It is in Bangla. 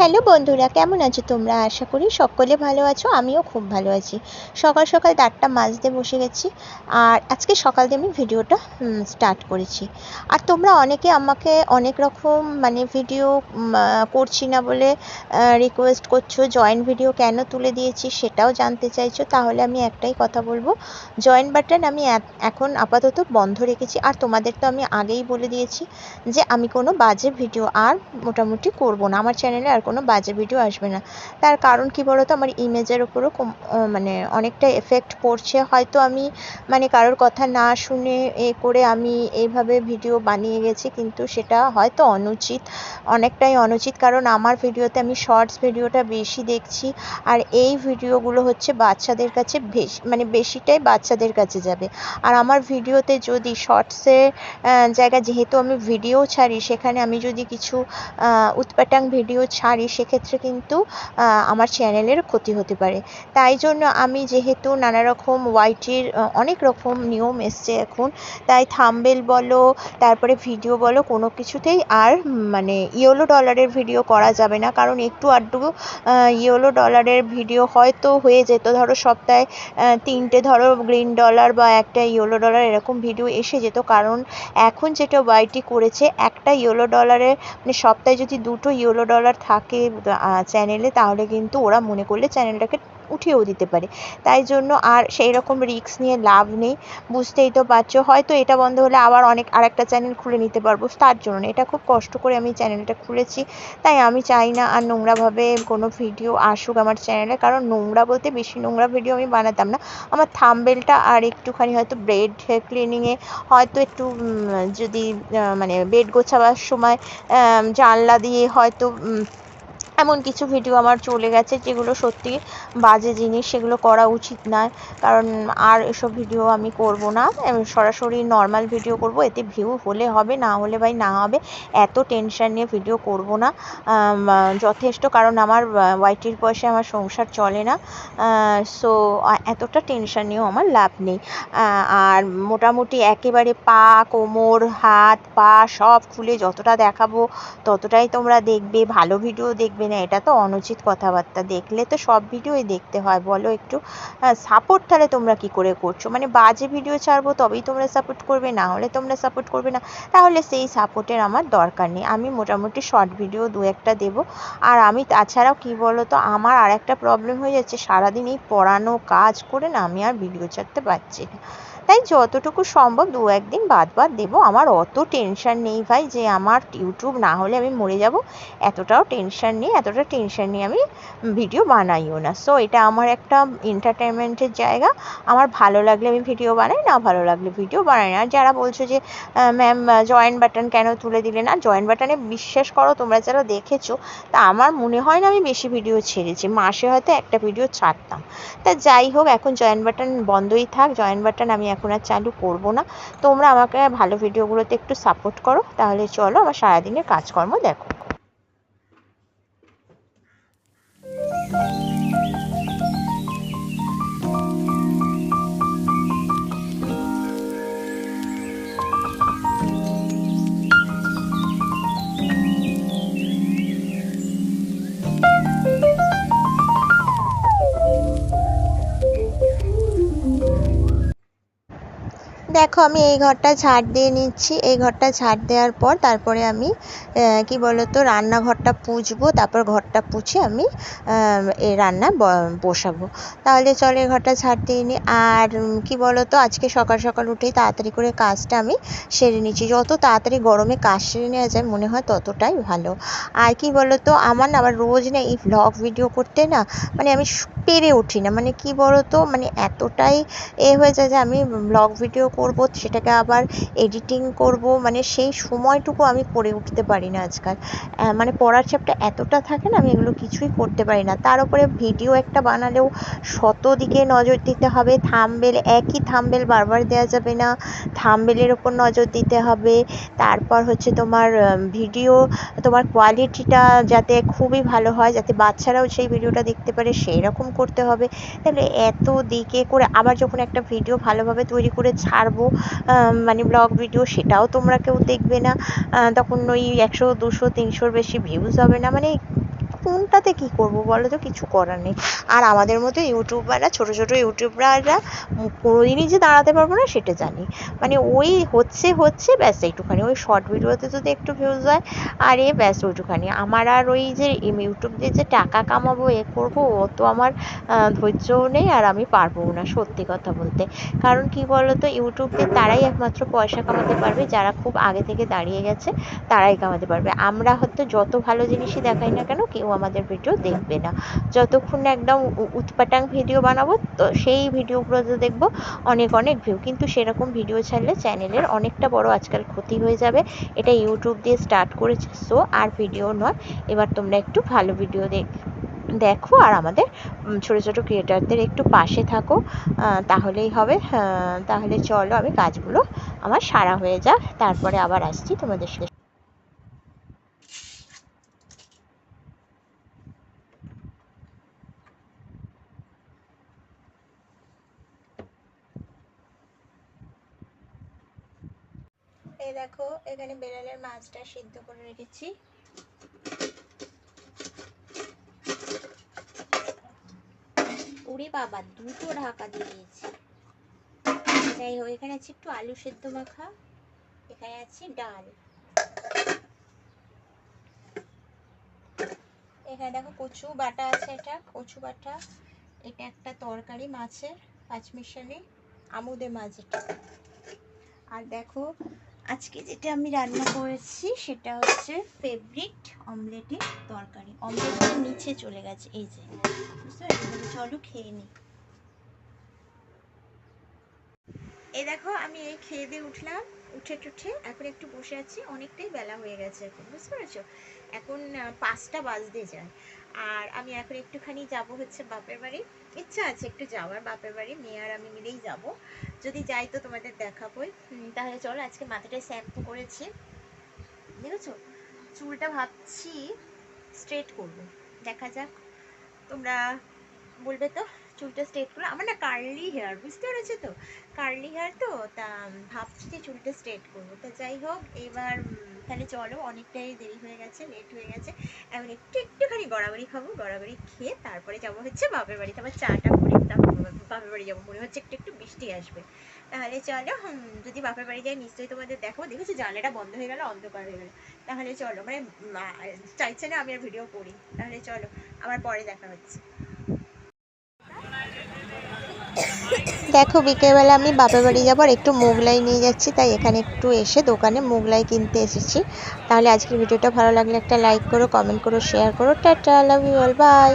হ্যালো বন্ধুরা, কেমন আছো তোমরা? আশা করি সকলে ভালো আছো, আমিও খুব ভালো আছি। সকাল সকাল দাঁতটা মাজতে বসে গেছি, আর আজকে সকাল দিয়ে আমি ভিডিওটা স্টার্ট করেছি। আর তোমরা অনেকে আমাকে অনেক রকম মানে ভিডিও করছি না বলে রিকোয়েস্ট করছ জয়েন্ট ভিডিও কেন তুলে দিয়েছি সেটাও জানতে চাইছো, তাহলে আমি একটাই কথা বলব। জয়েন্ট বাটন আমি এখন আপাতত বন্ধ রেখেছি, আর তোমাদের তো আমি আগেই বলে দিয়েছি যে আমি কোনো বাজে ভিডিও আর মোটামুটি করব না। আমার চ্যানেলে আর কোনো বাজে ভিডিও আসবে না। তার কারণ কি বলতো? আমার ইমেজের ওপরও মানে অনেকটা এফেক্ট পড়ছে। হয়তো আমি মানে কারোর কথা না শুনে এ করে আমি এইভাবে ভিডিও বানিয়ে গেছি, কিন্তু সেটা হয়তো অনুচিত, অনেকটাই অনুচিত। কারণ আমার ভিডিওতে আমি শর্টস ভিডিওটা বেশি দেখছি, আর এই ভিডিওগুলো হচ্ছে বাচ্চাদের কাছে বেশি মানে বেশিটাই বাচ্চাদের কাছে যাবে। আর আমার ভিডিওতে যদি শর্টসের জায়গা যেহেতু আমি ভিডিও ছাড়ি, সেখানে আমি যদি কিছু উৎপাটাং ভিডিও ছাড়ি সেক্ষেত্রে কিন্তু আমার চ্যানেলের ক্ষতি হতে পারে। তাই জন্য আমি যেহেতু নানা রকম ওয়াইটির অনেক রকম নিয়ম এসছে এখন, তাই থাম্বেল বলো, তারপরে ভিডিও বলো, কোনো কিছুতেই আর মানে ইয়েলো ডলারের ভিডিও করা যাবে না। কারণ একটু আধটু ইয়েলো ডলারের ভিডিও হয়তো হয়ে যেত, ধরো সপ্তাহে তিনটে, ধরো গ্রিন ডলার বা একটা ইয়েলো ডলার এরকম ভিডিও এসে যেত। কারণ এখন যেটা ওয়াইটি করেছে, একটা ইয়েলো ডলারের মানে সপ্তাহে যদি দুটো ইয়েলো ডলার থাকে চ্যানেলে তাহলে কিন্তু ওরা মনে করলে চ্যানেলটাকে উঠিয়েও দিতে পারে। তাই জন্য আর সেই রকম রিস্ক নিয়ে লাভ নেই। বুঝতেই তো পারছ। হয়তো এটা বন্ধ হলে আবার অনেক, আরেকটা চ্যানেল খুলে নিতে পারব। তার জন্য এটা খুব কষ্ট করে আমি চ্যানেলটা খুলেছি। তাই আমি চাই না আর নোংরাভাবে কোনো ভিডিও আসুক আমার চ্যানেলে কারণ নোংরা বলতে বেশি নোংরা ভিডিও আমি বানাতাম না। আমার থাম্বেলটা আর একটুখানি হয়তো ব্রেড ক্লিনিংয়ে হয়তো একটু যদি মানে বেড গোছাবার সময় জানলা দিয়ে হয়তো এমন কিছু ভিডিও আমার চলে গেছে যেগুলো সত্যি বাজে জিনিস, সেগুলো করা উচিত নয়। কারণ আর এসব ভিডিও আমি করব না। সরাসরি নর্মাল ভিডিও করব। এতে ভিউ হলে হবে, না হলে ভাই না হবে। এত টেনশন নিয়ে ভিডিও করব না। যথেষ্ট, কারণ আমার ওয়াইটির পয়সায় আমার সংসার চলে না। সো এতটা টেনশন নিয়েও আমার লাভ নেই। আর মোটামুটি একেবারে পা, কোমর, হাত, পা সব খুলে যতটা দেখাবো, ততটাই তোমরা দেখবে, ভালো ভিডিও দেখবে। না, এটা তো অনুচিত কথাবার্তা। দেখলে তো সব ভিডিওই দেখতে হয়। বলো একটু সাপোর্ট তাহলে তোমরা কি করে করছ? মানে বাজে ভিডিও ছাড়বো, তবেই তোমরা সাপোর্ট করবে, না হলে তোমরা সাপোর্ট করবে না। তাহলে সেই সাপোর্টের আমার দরকার নেই। আমি মোটামুটি শর্ট ভিডিও দু একটা দেবো। আর আমি তাছাড়াও কি বলো তো আমার আর একটা প্রবলেম হয়ে যাচ্ছে, সারাদিন এই পড়ানো কাজ করে না আমি আর ভিডিও ছাড়তে পারছি না। তাই যতটুকু সম্ভব দু একদিন বাদ বাদ দেবো। আমার অত টেনশান নেই ভাই যে আমার ইউটিউব না হলে আমি মরে যাব। এতটাও টেনশান নেই, এতটা টেনশান নিয়ে আমি ভিডিও বানাইও না। সো এটা আমার একটা এন্টারটেনমেন্টের জায়গা। আমার ভালো লাগলে আমি ভিডিও বানাই, না ভালো লাগলে ভিডিও বানাই না। আর যারা বলছো যে ম্যাম জয়েন্ট বাটন কেন তুলে দিলে না? জয়েন্ট বাটনে বিশ্বাস করো, তোমরা যারা দেখেছ, তা আমার মনে হয় না আমি বেশি ভিডিও ছেড়েছি। মাসে হয়তো একটা ভিডিও ছাড়তাম। তা যাই হোক, এখন জয়েন্ট বাটন বন্ধই থাক। জয়েন্ট বাটন আমি এখন আর চালু করব না। তোমরা আমাকে ভালো ভিডিওগুলোতে একটু সাপোর্ট করো, তাহলে চলো আমার সারাদিনের কাজকর্ম দেখো। দেখো, আমি এই ঘরটা ছাড় দিয়ে নিচ্ছি। এই ঘরটা ছাড় দেওয়ার পর তারপরে আমি কি বলতো, রান্নাঘরটা পুছবো তারপর ঘরটা পুছে আমি এই রান্না বসাবো। তাহলে চলো এই ঘরটা ছাড় দিয়ে নিই আর কি বলতো, আজকে সকাল সকাল উঠেই তাড়াতাড়ি করে কাজটা আমি সেরে নিচ্ছি। যত তাড়াতাড়ি গরমে কাজ সেরে নেওয়া যায়, মনে হয় ততটাই ভালো। আর কি বলতো, আমার না আবার রোজ না এই ভ্লগ ভিডিও করতে না মানে আমি পেরে উঠি না। মানে কি বলতো মানে এতটাই এ হয়ে যায় যে আমি ব্লগ ভিডিও করব সেটাকে আবার এডিটিং করব মানে সেই সময়টুকু আমি করে উঠতে পারি না আজকাল। মানে পড়ার চাপটা এতটা থাকে না, আমি এগুলো কিছুই করতে পারি না। তার উপরে ভিডিও একটা বানালেও শত দিকে নজর দিতে হবে থাম্বেল একই থাম্বেল বারবার দেওয়া যাবে না থাম্বেলের ওপর নজর দিতে হবে। তারপর হচ্ছে তোমার ভিডিও তোমার কোয়ালিটিটা যাতে খুবই ভালো হয়, যাতে বাচ্চারাও সেই ভিডিওটা দেখতে পারে সেই রকম করতে হবে। তাহলে এত দিকে করে আবার যখন একটা ভিডিও ভালোভাবে তৈরি করে ছাড়বো মানে ব্লগ ভিডিও সেটাও তোমরা কেউ দেখবে না। তখন ওই একশো, দুশো, তিনশোর বেশি ভিউজ হবে না। মানে কোনটাতে কি করব বলো তো? কিছু করার নেই। আর আমাদের মতো ইউটিউবাররা, ছোট ছোট ইউটিউবাররা কোনোদিনই যে দাঁড়াতে পারব না সেটা জানি। মানে ওই হচ্ছে হচ্ছে, ব্যাস একটুখানি ওই শর্ট ভিডিওতে যদি একটু ভিউজ হয়, আর এ ব্যাস ওইটুখানি। আমার আর ওই যে ইউটিউব দিয়ে যে টাকা কামাবো, এ করব, ও তো আমার ধৈর্যও নেই আর আমি পারব না সত্যি কথা বলতে। কারণ কি বলতো? ইউটিউব দিয়ে তারাই একমাত্র পয়সা কামাতে পারবে। যারা খুব আগে থেকে দাঁড়িয়ে গেছে, তারাই কামাতে পারবে। আমরা হয়তো যত ভালো জিনিসই দেখাই না কেন, কেউ আমাদের ভিডিও দেখবে না। যতক্ষণ না একদম উৎপাটাং ভিডিও বানাবো, তো সেই ভিডিওগুলোতে দেখব অনেক অনেক ভিউ কিন্তু সেরকম ভিডিও ছাড়লে চ্যানেলের অনেকটা বড় আজকাল ক্ষতি হয়ে যাবে। এটা ইউটিউব দিয়ে স্টার্ট করেছে সো আর ভিডিও নয়। এবার তোমরা একটু ভালো ভিডিও দেখ দেখো আর আমাদের ছোটো ছোটো ক্রিয়েটারদের একটু পাশে থাকো। তাহলেই হবে। তাহলে চলো আমি কাজগুলো আমার সারা হয়ে যাক। তারপরে আবার আসছি তোমাদের সাথে। এই দেখো, এখানে বেড়ালের মাছটা সিদ্ধ করে রেখেছি। ওরে বাবা, দুটো ঢাকা দিয়ে দিয়েছি। যাই হোক, এখানে আছে একটু আলু সেদ্ধ মাখা, এখানে আছে ডাল। এখানে দেখো কচু বাটা আছে এটা, কচু বাটা, এটা একটা তরকারি মাছের, পাঁচমিশালি আমুদে মাছ এটা। আর দেখো আজকে যেটা আমি রান্না করেছি সেটা হচ্ছে ফেভারিট অমলেটের তরকারি। অমলেটের নিচে চলে গেছে, এই যে। বুঝতে চলো খেয়ে নিই এই দেখো, আমি এই খেয়ে দিয়ে উঠলাম, উঠে টুঠে এখন একটু বসে আছি, অনেকটাই বেলা হয়ে গেছে এখন, বুঝতে পেরেছ? এখন পাঁচটা বাজতে যায়। আর আমি এখন একটুখানি যাব হচ্ছে বাপের বাড়ি। ইচ্ছা আছে একটু যাওয়ার বাপের বাড়ি, মেয়ে আর আমি মিলেই যাব। যদি যাই তো তোমাদের দেখাবোই। তাহলে চলো আজকে মাথাটায় শ্যাম্পু করেছি। দেখেছ? চুলটা ভাবছি স্ট্রেট করব। দেখা যাক। তোমরা বলবে তো? চুলটা স্ট্রেট করে আমার না কার্লি হেয়ার বুঝতে পেরেছ তো? কার্লি হেয়ার তো, তা ভাবছি যে চুলটা স্ট্রেট করব। তা যাই হোক, এবার তাহলে চলো, অনেকটাই দেরি হয়ে গেছে লেট হয়ে গেছে। এখন একটু, একটুখানি গড়াগড়ি খাব, গড়াগড়ি খেয়ে তারপরে যাব হচ্ছে বাপের বাড়িতে। আবার চাটা করে বাপের বাড়ি যাব মনে হচ্ছে একটু একটু বৃষ্টি আসবে। তাহলে চলো যদি বাপের বাড়ি যাই নিশ্চয়ই তোমাদের দেখো দেখেছ, জানলাটা বন্ধ হয়ে গেল, অন্ধকার হয়ে গেল। তাহলে চলো মানে চাইছে না আমি আর ভিডিও করি। তাহলে চলো, আবার পরে দেখা হচ্ছে। দেখো, বিকেলবেলা আমি বাপের বাড়ি যাবার একটু মোগলাই নিয়ে যাচ্ছি, তাই এখানে একটু এসে দোকানে মোগলাই কিনতে এসেছি। তাহলে আজকের ভিডিওটা ভালো লাগলে একটা লাইক করো কমেন্ট করো শেয়ার করো। Tata love you all bye